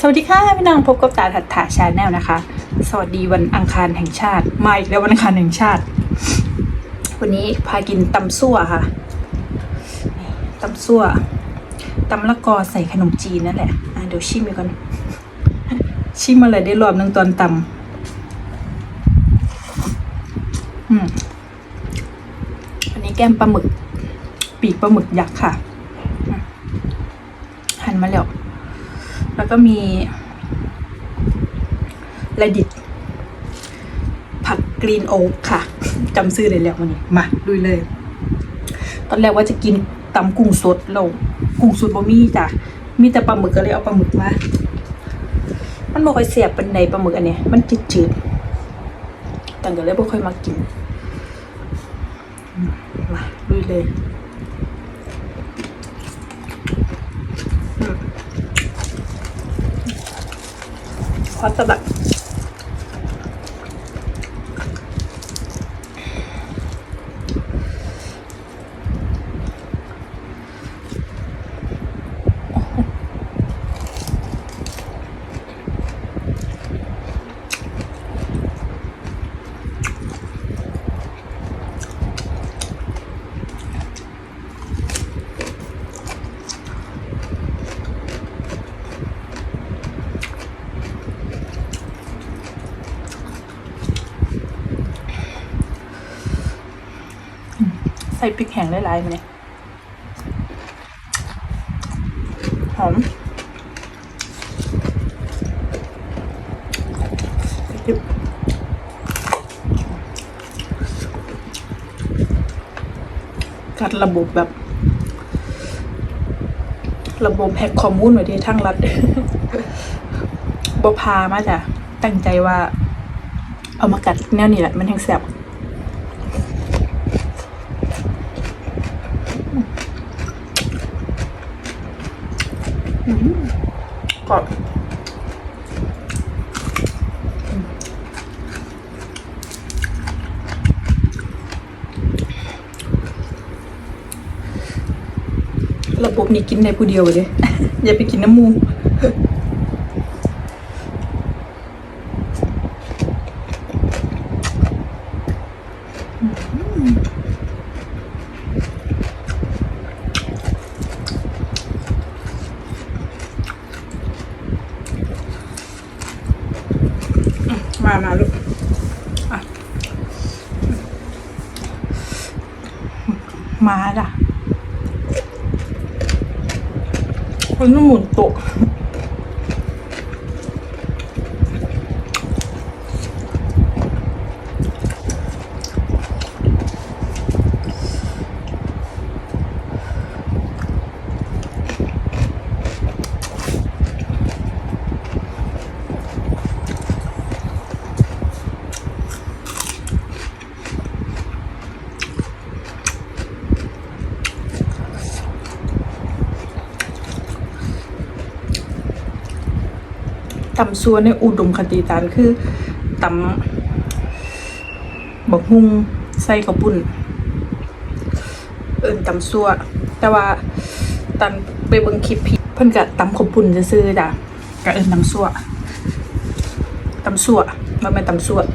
สวัสดีค่ะพี่น้องพบกับตาถัดถาชาแนลนะคะ สวัสดีวันอังคารแห่งชาติมาอีกแล้ววันอังคารแห่งชาติ วันนี้พากินตำซั่วค่ะตำซั่วตำละกอใส่ขนมจีนนั่นแหละอะเดี๋ยวชิมไปก่อนชิมมาเลยได้รอบหนึ่งตอนตำอืมอันนี้แก้มปลาหมึก ปีกปลาหมึกยักษ์ค่ะ หั่นมาแล้ว แล้วก็มีแรดิตผักกรีนโอ๊กค่ะจำซื้อได้แล้ววันนี้ มาดูเลย ตอนแรกว่าจะกินตำกุ้งสดเรากุ้งสดบ่มีจ้ะ มีแต่ปลาหมึกก็เลยเอาปลาหมึกมา มันบ่ค่อยเสียบเป็นในปลาหมึกอันเนี้ยมันจืดๆแต่ก็เลยบ่ค่อยมากิน มาดูเลย พอจะแบบ ใส่พริกแห้งหลายๆมาเนี่ยหอมจิ๊บกัดระบบแบบ ระบบแฮกข้อมูลไว้ที่ทั้งรัฐบพามาจ้ะตั้งใจว่า เอามากัดแนวนี้แหละ มันแห้งแสบ กรอบระบบนี้กินในผู้เดียวเลย อย่าไปกินน้ำมูก มามาลูกอะมาจ้ะคนน้ำหมุนโตะ ตำซัวในอุดมคติตานคือตำบักฮุงใส่ข้าวปุ้นเอินตำซัว แต่ว่าตันไปเบิ่งคลิปพี่เพิ่นกะตำขปุ่นซื่อๆจ้ะกะเอินตำซัวตำซัวมันไม่ตำซัว อ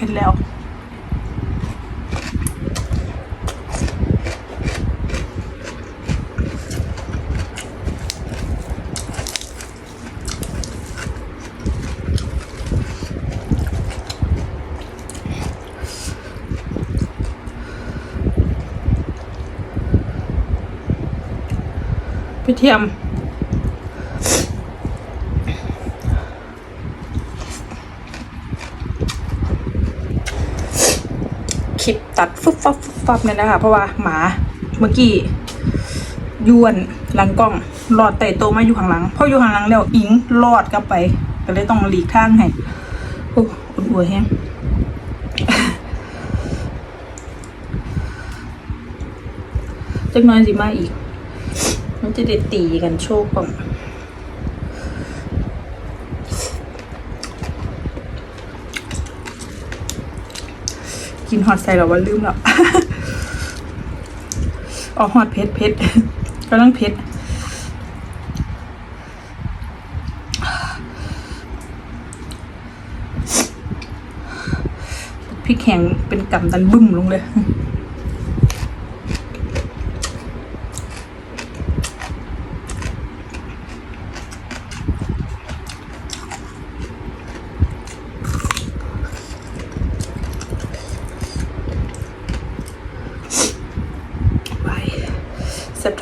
เผ็ดแล้วพี่เทียม คลิป ตัดฟึบฟับฟึบฟับเนี่ยนะคะ เพราะว่าหมาเมื่อกี้ยวนหลังกล้องรอดไต่โตมาอยู่ข้างหลังพออยู่ข้างหลังแล้วอิงรอดกลับไป ก็เลยต้องหลีกทางให้โอ้อุ่นอัวแห้งจักน้อยสิมาอีก มันจะได้ตีกันโชคก่อน กินฮอตใส่แล้วว่าลืมแล้วออกฮอตเพชรเพชรกำลังเพชรพริกแข็งเป็นกำตันบึ้มลงเลย เสร็จ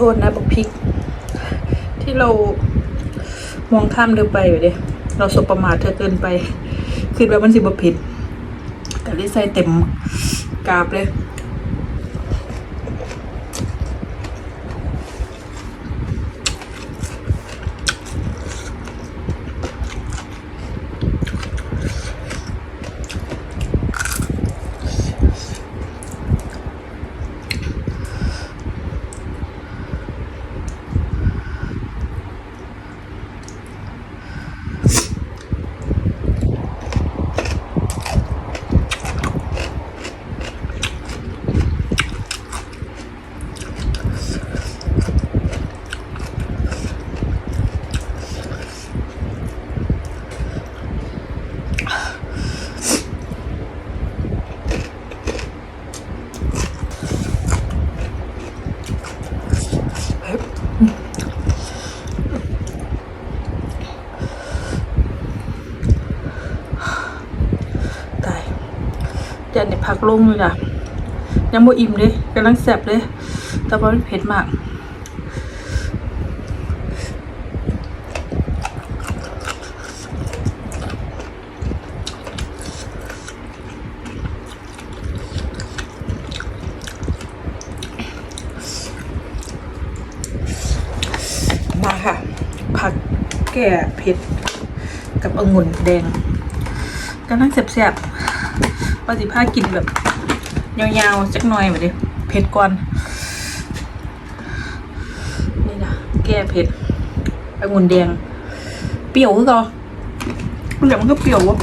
ทษนะบักพริก ที่เรามองข้ามเดินไปอยู่เดียเราสบประมาทเธอเกินไป คือแบบมันสิบผิด แต่ได้ใส่เต็มกราบเลย ตาย จานเนี่ยพักลงเลยจ้ะยังบ่อิ่มเลยกำลังแซ่บเลย แต่ว่ามันเผ็ดมากมาค่ะ ผักแก่เผ็ดกับองุ่นแดงกำลังแซ่บๆ ว่าสิพากินแบบยาวๆจักหน่อยมาดิเผ็ดก่อน นี่นะแก้เผ็ดองุ่นแดง เปรี้ยวคือเก็เหลือมันก็เปรี้ยววะ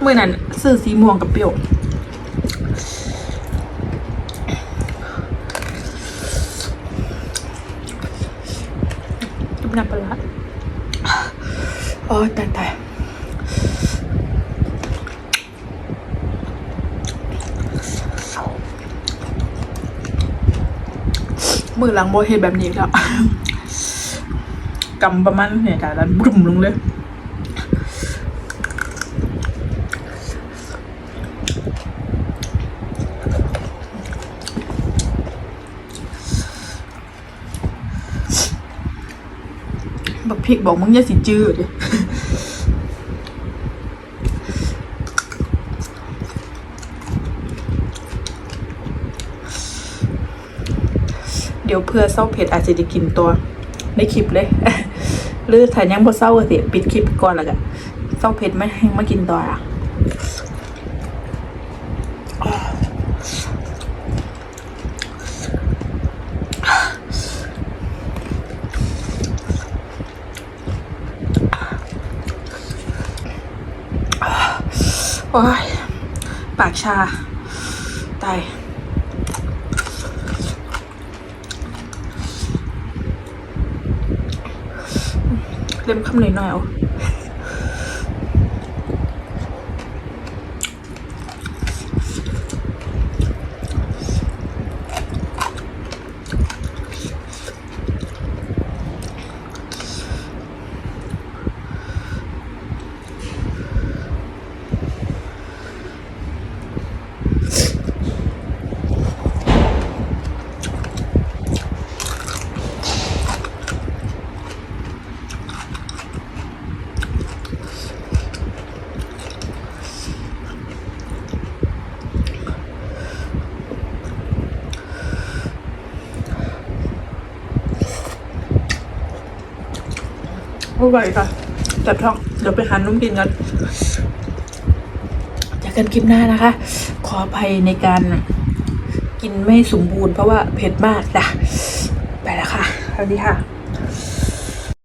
เมื่อนั้นซื้อสีม่วงกับเปรี้ยวน้ำปลาร้า โอ้ยตายตายมือหลังโบเฮแบบนี้แล้วกำประมาณเนี่ยจ้ะแล้วบุ่มลงเลย พริกบอกมึงอย่าสิจืดเดี๋ยวเพื่อเศร้าเผ็ดอาจจะได้กินตัวในคลิปเลย หรือถ้ายังบ่เศร้าก็สิปิดคลิปก่อนละกันเศร้าเผ็ดไม่ให้มากินตัวอะ อ้ยปากชา ตาย เล็มคำหน่อยหน่อยเอา อร่อยค่ะจับท้องเดี๋ยวไปหานุ่มกินกันจากกันคลิปหน้านะคะ ขออภัยในการกินไม่สมบูรณ์เพราะว่าเผ็ดมากจ้ะไปแล้วค่ะสวัสดีค่ะ